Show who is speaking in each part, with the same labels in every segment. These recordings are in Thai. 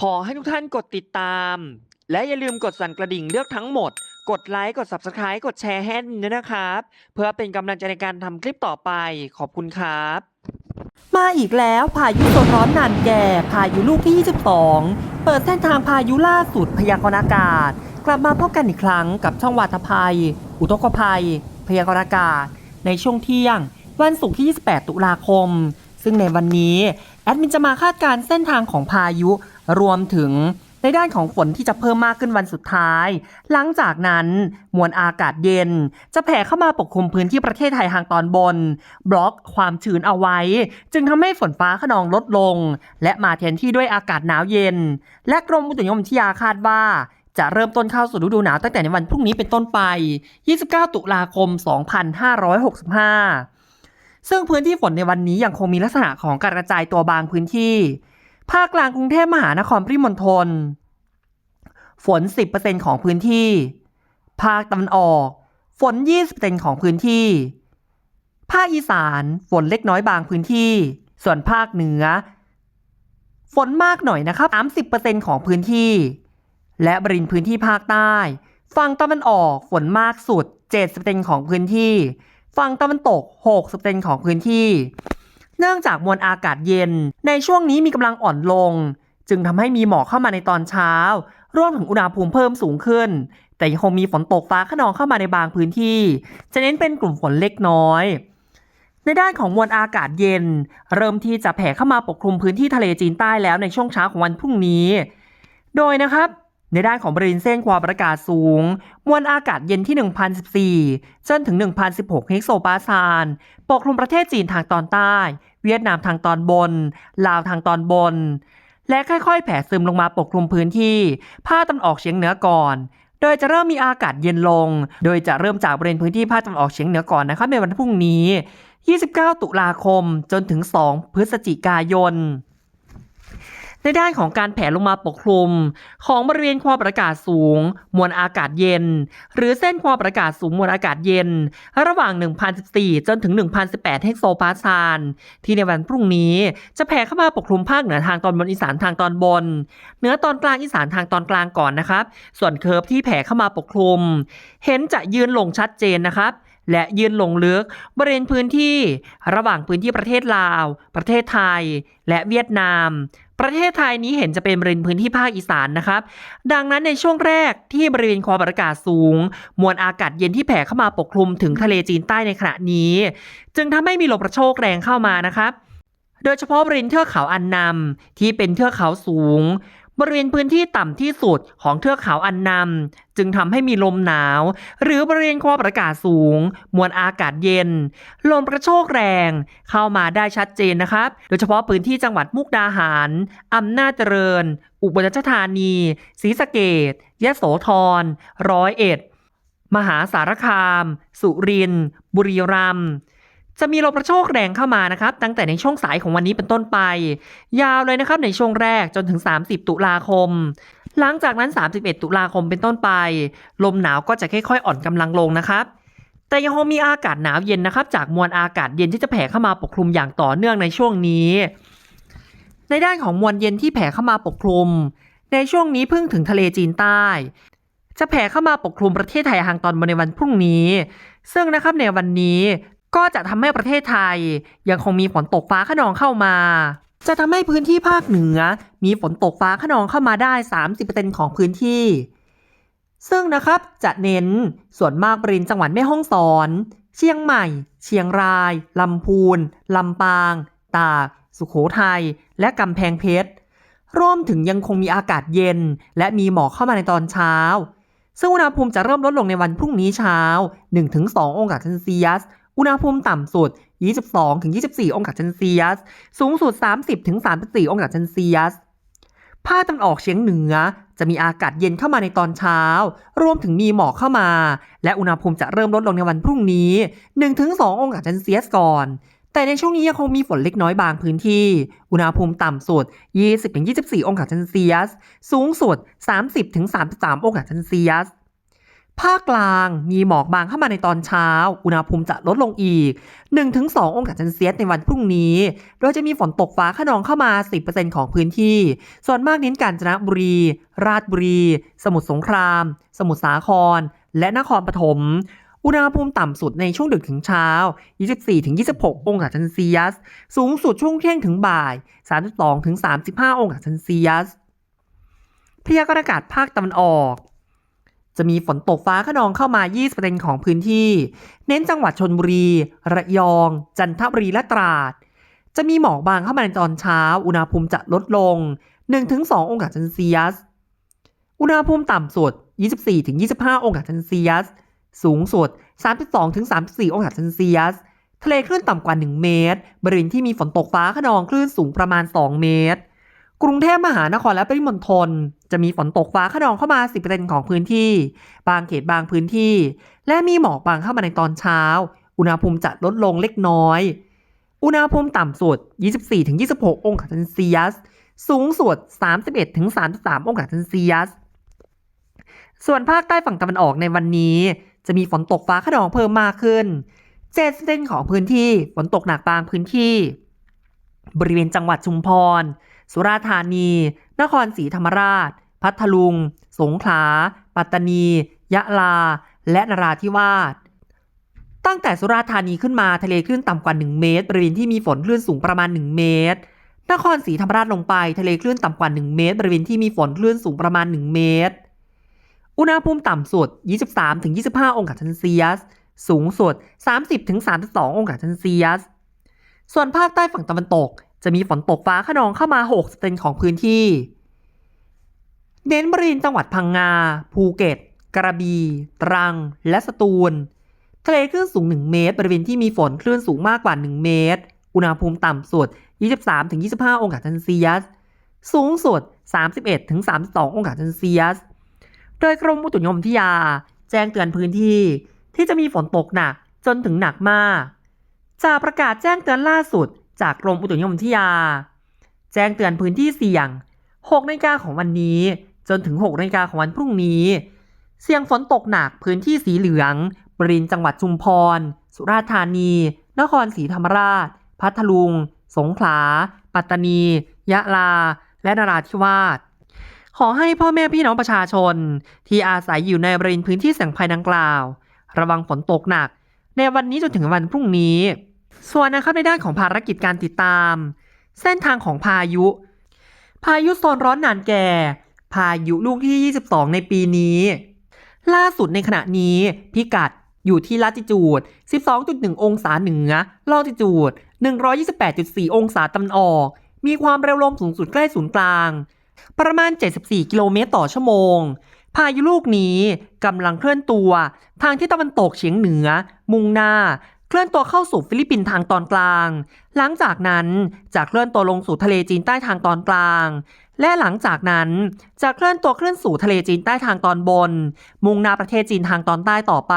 Speaker 1: ขอให้ทุกท่านกดติดตาม และอย่าลืมกดสั่นกระดิ่งเลือกทั้งหมด กดไลค์ กด Subscribe กดแชร์ให้ด้วยนะครับ เพื่อเป็นกำลังใจในการทำคลิปต่อไป ขอบคุณครับ
Speaker 2: มาอีกแล้วพายุโซนร้อนนันแก่พายุลูกที่ 22 เปิดเส้นทางพายุล่าสุดพยากรณ์อากาศ กลับมาพบกันอีกครั้งกับช่องวาทภัย อุทกภัย พยากรณ์อากาศ ในช่วงเที่ยง วันศุกร์ที่ 28 ตุลาคม ซึ่งในวันนี้แอดมินจะมาคาดการณ์เส้นทางของพายุ รวมถึงในด้านของฝนที่จะเพิ่มมากขึ้นวันสุดท้าย หลังจากนั้นมวลอากาศเย็น จะแผ่เข้ามาปกคลุมพื้นที่ประเทศไทยทางตอนบน บล็อกความชื้นเอาไว้ จึงทำให้ฝนฟ้าขนองลดลง และมาแทนที่ด้วยอากาศหนาวเย็น และกรมอุตุนิยมวิทยาคาดว่าจะเริ่มต้นเข้าสู่ฤดูหนาวตั้งแต่ในวันพรุ่งนี้เป็นต้นไป 29 ตุลาคม 2565 ซึ่งพื้นที่ฝนในวันนี้ยังคงมีลักษณะของการกระจายตัวบางพื้นที่ ภาคกลางกรุงเทพมหานครปริมณฑลฝน 10%ของพื้นที่ ภาคตะวันออก ฝน 20%ของพื้นที่ ภาคอีสานฝนเล็กน้อยบางพื้นที่ ส่วนภาคเหนือ ฝนมากหน่อยนะครับ30%ของพื้นที่ และบริเวณพื้นที่ภาคใต้ฝั่งตะวันออกฝนมากสุด 70%ของพื้นที่ ฝั่งตะวันตก 60%ของพื้นที่ เนื่องจากมวลอากาศเย็น ในช่วงนี้มีกำลังอ่อนลง จึงทำให้มีหมอกเข้ามาในตอนเช้า รวมถึงอุณหภูมิเพิ่มสูงขึ้น แต่ยังคงมีฝนตกฟ้าขนองเข้ามาในบางพื้นที่ จะเน้นเป็นกลุ่มฝนเล็กน้อย ในด้านของมวลอากาศเย็น เริ่มที่จะแผ่เข้ามาปกคลุมพื้นที่ทะเลจีนใต้แล้วในช่วงเช้าของวันพรุ่งนี้ โดยนะครับ ในด้านของบริเวณเส้นความกดอากาศสูง มวลอากาศเย็นที่ 1014 จนถึง 1016 เฮกโซปาซาน ปกคลุมประเทศจีนทางตอนใต้ เวียดนามทางตอนบน ลาวทางตอนบน และค่อยๆ แผ่ซึมลงมาปกคลุมพื้นที่ ภาคตะวันออกเฉียงเหนือก่อน โดยจะเริ่มมีอากาศเย็นลง โดยจะเริ่มจากบริเวณพื้นที่ภาคตะวันออกเฉียงเหนือก่อนนะครับในวันพรุ่งนี้ 29 ตุลาคม จนถึง 2 พฤศจิกายน ในด้านของการแผ่ลงมาปกคลุม ของบริเวณความกดอากาศสูง มวลอากาศเย็น หรือเส้นความกดอากาศสูงมวลอากาศเย็น ระหว่าง 1014 จนถึง 1018 เฮกโซปาสคาลที่ในวันพรุ่งนี้จะแผ่เข้ามาปกคลุมภาคเหนือทางตอนบนอีสานทางตอนบน เหนือตอนกลางอีสานทางตอนกลางก่อนนะครับ ส่วนเคิร์ฟที่แผ่เข้ามาปกคลุม เห็นจะยืนลงชัดเจนนะครับและยืนลงลึกบริเวณพื้นที่ ระหว่างพื้นที่ประเทศลาว ประเทศไทย และเวียดนาม ประเทศไทยนี้เห็นจะเป็นบริเวณพื้นที่ภาคอีสานนะครับ ดังนั้นในช่วงแรกที่บริเวณความกดอากาศสูง มวลอากาศเย็นที่แผ่เข้ามาปกคลุมถึงทะเลจีนใต้ในขณะนี้ จึงทำให้มีลมกระโชกแรงเข้ามานะครับ โดยเฉพาะบริเวณเทือกเขาอันนำที่เป็นเทือกเขาสูง บริเวณพื้นที่ต่ำที่สุดของเทือกเขาอันนำจึงทำให้มีลมหนาว หรือบริเวณความกดอากาศสูง มวลอากาศเย็น ลมกระโชกแรง เข้ามาได้ชัดเจนนะครับ โดยเฉพาะพื้นที่จังหวัดมุกดาหารอำนาจเจริญ อุบลราชธานีศรีสะเกดยะโสธรร้อยเอ็ด มหาสารคาม สุรินทร์บุรีรัมย์ จะมีลมกระโชกแรงเข้ามานะครับ ตั้งแต่ในช่วงสายของวันนี้เป็นต้นไป ยาวเลยนะครับในช่วงแรกจนถึง 30 ตุลาคม หลังจากนั้น 31 ตุลาคมเป็นต้นไป ลมหนาวก็จะค่อยๆ อ่อนกำลังลงนะครับ แต่ยังคงมีอากาศหนาวเย็นนะครับ จากมวลอากาศเย็นที่จะแผ่เข้ามาปกคลุมอย่างต่อเนื่องในช่วงนี้ ในด้านของมวลเย็นที่แผ่เข้ามาปกคลุม ในช่วงนี้เพิ่งถึงทะเลจีนใต้จะแผ่เข้ามาปกคลุมประเทศไทยทางตอนบนในวันพรุ่งนี้ ซึ่งนะครับในวันนี้ ก็จะทำให้ประเทศไทย ยังคงมีฝนตกฟ้าขนองเข้ามา จะทำให้พื้นที่ภาคเหนือ มีฝนตกฟ้าขนองเข้ามาได้ 30%ของพื้นที่ ซึ่งนะครับจะเน้นส่วนมากบริเวณจังหวัดแม่ฮ่องสอน เชียงใหม่ เชียงรายลำพูนลำปาง ตาก สุโขทัยและกำแพงเพชรรวมถึงยังคงมีอากาศเย็น และมีหมอกเข้ามาในตอนเช้า ซึ่งอุณหภูมิจะเริ่มลดลงในวันพรุ่งนี้เช้า 1-2 องศาเซลเซียส อุณหภูมิต่ำสุด 22-24 องศาเซลเซียส สูงสุด 30-34 องศาเซลเซียส ภาคตะวันออกเฉียงเหนือจะมีอากาศเย็นเข้ามาในตอนเช้า รวมถึงมีหมอกเข้ามา และอุณหภูมิจะเริ่มลดลงในวันพรุ่งนี้ 1-2 องศาเซลเซียสก่อน แต่ในช่วงนี้ยังคงมีฝนเล็กน้อยบางพื้นที่ อุณหภูมิต่ำสุด 20-24 องศาเซลเซียส สูงสุด 30-33 องศาเซลเซียส ภาคกลางมีหมอกบางเข้ามาในตอนเช้า อุณหภูมิจะลดลงอีก 1-2 องศาเซนเซียสในวันพรุ่งนี้ โดยจะมีฝนตกฟ้าขนองเข้ามา 10%ของพื้นที่ ส่วนมากเน้นกาญจนบุรี ราชบุรี สมุทรสงคราม สมุทรสาคร และนครปฐมอุณหภูมิต่ำสุดในช่วงดึกถึงเช้า 24-26 องศาเซนเซียส สูงสุดช่วงเที่ยงถึงบ่าย 32-35 องศาเซนเซียส พยากรณ์อากาศภาคตะวันออก จะมีฝนตกฟ้าขนองเข้ามา 20%ของพื้นที่ เน้นจังหวัดชนบุรี ระยอง จันทบุรีและตราด จะมีหมอกบางเข้ามาในตอนเช้า อุณหภูมิจะลดลง 1-2 องศาเซนเซียส อุณหภูมิต่ำสุด 24-25 องศาเซนเซียส สูงสุด 32-34 องศาเซนเซียส ทะเลคลื่นต่ำกว่า 1 เมตร บริเวณที่มีฝนตกฟ้าขนองคลื่นสูงประมาณ 2 เมตร กรุงเทพมหานครและปริมณฑลจะมีฝนตกฟ้าขนองเข้ามา 10%ของพื้นที่ บางเขตบางพื้นที่ และมีหมอกบางเข้ามาในตอนเช้า อุณหภูมิจะลดลงเล็กน้อย อุณหภูมิต่ำสุด 24-26 องศาเซนเซียส สูงสุด 31-33 องศาเซนเซียส ส่วนภาคใต้ฝั่งตะวันออกในวันนี้ จะมีฝนตกฟ้าขนองเพิ่มมากขึ้น7%ของพื้นที่ฝนตกหนักบางพื้นที่ บริเวณจังหวัดชุมพร สุราษฎร์ธานี นครศรีธรรมราช พัทลุง สงขลา ปัตตานี ยะลา และนราธิวาส ตั้งแต่สุราษฎร์ธานีขึ้นมาทะเลคลื่นต่ำกว่า 1 เมตร บริเวณที่มีฝนคลื่นสูงประมาณ 1 เมตร นครศรีธรรมราชลงไปทะเลคลื่นต่ำกว่า 1 เมตร บริเวณที่มีฝนคลื่นสูงประมาณ 1 เมตร อุณหภูมิต่ำสุด 23-25 องศาเซนเซียส สูงสุด 30-32 องศาเซนเซียส ส่วนภาคใต้ฝั่งตะวันตก จะมีฝนตกฟ้าขนองเข้ามา60%ของพื้นที่ เน้นบริเวณจังหวัดพังงา ภูเก็ต กระบี่ ตรัง และสตูล ทะเลคลื่นสูง 1 เมตร บริเวณที่มีฝนคลื่นสูงมากกว่า 1 เมตร อุณหภูมิต่ำสุด 23-25 องศาเซนเซียส สูงสุด 31-32 องศาเซนเซียส โดยกรมอุตุนิยมวิทยา แจ้งเตือนพื้นที่ที่จะมีฝนตกหนักจนถึงหนักมาก จากประกาศแจ้งเตือนล่าสุด จากกรมอุตุนิยมวิทยา แจ้งเตือนพื้นที่เสี่ยง 6นาฬิกาของวันนี้ จนถึง 6นาฬิกาของวันพรุ่งนี้ เสี่ยงฝนตกหนักพื้นที่สีเหลืองบริเวณจังหวัดชุมพร สุราษฎร์ธานี นครศรีธรรมราช พัทลุง สงขลา ปัตตานี ยะลา และนราธิวาส ขอให้พ่อแม่พี่น้องประชาชน ที่อาศัยอยู่ในบริเวณพื้นที่เสี่ยงภัยดังกล่าว ระวังฝนตกหนัก ในวันนี้จนถึงวันพรุ่งนี้ ส่วนนะครับในด้านของภารกิจการติดตาม เส้นทางของพายุ พายุโซนร้อนนานแก่ พายุลูกที่ 22 ในปีนี้ ล่าสุดในขณะนี้พิกัดอยู่ที่ลาติจูด 12.1 องศาเหนือลอติจูด 128.4 องศาตะวันออก มีความเร็วลมสูงสุดใกล้ศูนย์กลาง ประมาณ 74 กิโลเมตรต่อชั่วโมง พายุลูกนี้กำลังเคลื่อนตัว ทางที่ตะวันตกเฉียงเหนือ มุ่งหน้า เคลื่อนตัวเข้าสู่ฟิลิปปินส์ทางตอนกลาง หลังจากนั้นจะเคลื่อนตัวลงสู่ทะเลจีนใต้ทางตอนกลาง และหลังจากนั้นจะเคลื่อนตัวเคลื่อนสู่ทะเลจีนใต้ทางตอนบน มุ่งหน้าประเทศจีนทางตอนใต้ต่อไป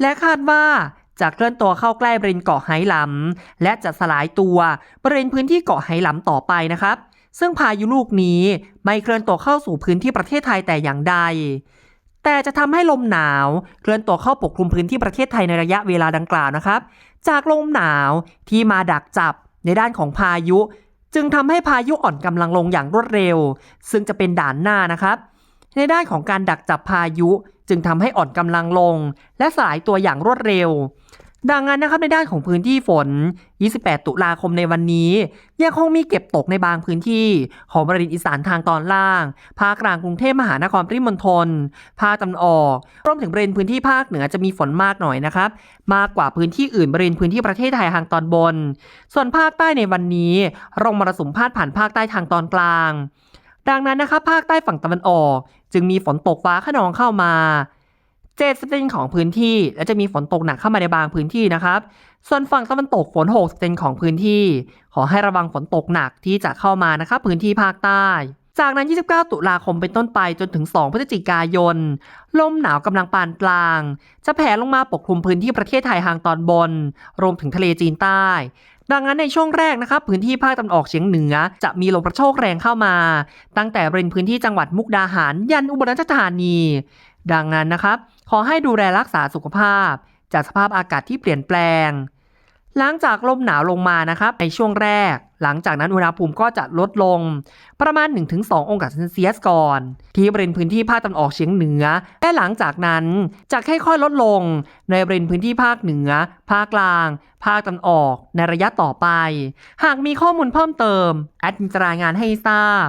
Speaker 2: และคาดว่าจะเคลื่อนตัวเข้าใกล้บริเวณเกาะไหหลำและจะสลายตัวบริเวณพื้นที่เกาะไหหลำต่อไปนะครับ ซึ่งพายุลูกนี้ไม่เคลื่อนตัวเข้าสู่พื้นที่ประเทศไทยแต่อย่างใด แต่จะทำให้ลมหนาวเคลื่อนตัวเข้าปกคลุมพื้นที่ประเทศไทยในระยะเวลาดังกล่าวนะครับ จากลมหนาวที่มาดักจับในด้านของพายุ จึงทำให้พายุอ่อนกำลังลงอย่างรวดเร็ว ซึ่งจะเป็นด่านหน้านะครับ ในด้านของการดักจับพายุจึงทำให้อ่อนกำลังลง และสลายตัวอย่างรวดเร็ว ดังนั้นนะครับในด้านของพื้นที่ฝน 28 ตุลาคมในวันนี้ ยังคงมีเก็บตกในบางพื้นที่ ของบริเวณอีสานทางตอนล่าง ภาคกลางกรุงเทพมหานครปริมณฑล ภาคตะวันออก รวมถึงบริเวณพื้นที่ภาคเหนือจะมีฝนมากหน่อยนะครับ มากกว่าพื้นที่อื่นบริเวณพื้นที่ประเทศไทยทางตอนบน ส่วนภาคใต้ในวันนี้ร่องมรสุมพาดผ่านภาคใต้ทางตอนกลาง ดังนั้นนะครับภาคใต้ฝั่งตะวันออก จึงมีฝนตกฟ้าขนองเข้ามา เจ็ดสเปนของพื้นที่ และจะมีฝนตกหนักเข้ามาในบางพื้นที่นะครับ ส่วนฝั่งตะวันตกฝน6สเปนของพื้นที่ ขอให้ระวังฝนตกหนักที่จะเข้ามานะครับพื้นที่ภาคใต้ จากนั้น 29 ตุลาคมเป็นต้นไปจนถึง 2 พฤศจิกายน ลมหนาวกำลังปานกลาง จะแผ่ลงมาปกคลุมพื้นที่ประเทศไทยทางตอนบน รวมถึงทะเลจีนใต้ ดังนั้นในช่วงแรกนะครับพื้นที่ภาคตะวันออกเฉียงเหนือ จะมีลมกระโชกแรงเข้ามา ตั้งแต่บริเวณพื้นที่จังหวัดมุกดาหาร ยันอุบลราชธานี ดังนั้นนะครับ ขอให้ดูแลรักษาสุขภาพ จากสภาพอากาศที่เปลี่ยนแปลง หลังจากลมหนาวลงมานะครับในช่วงแรก หลังจากนั้นอุณหภูมิก็จะลดลง ประมาณ 1-2 องศาเซนเซียสก่อน ที่บริเวณพื้นที่ภาคตะวันออกเฉียงเหนือ และหลังจากนั้นจะค่อยๆลดลง ในบริเวณพื้นที่ภาคเหนือ ภาคกลาง ภาคตะวันออกในระยะต่อไป หากมีข้อมูลเพิ่มเติมแอดมินจะรายงานให้ทราบ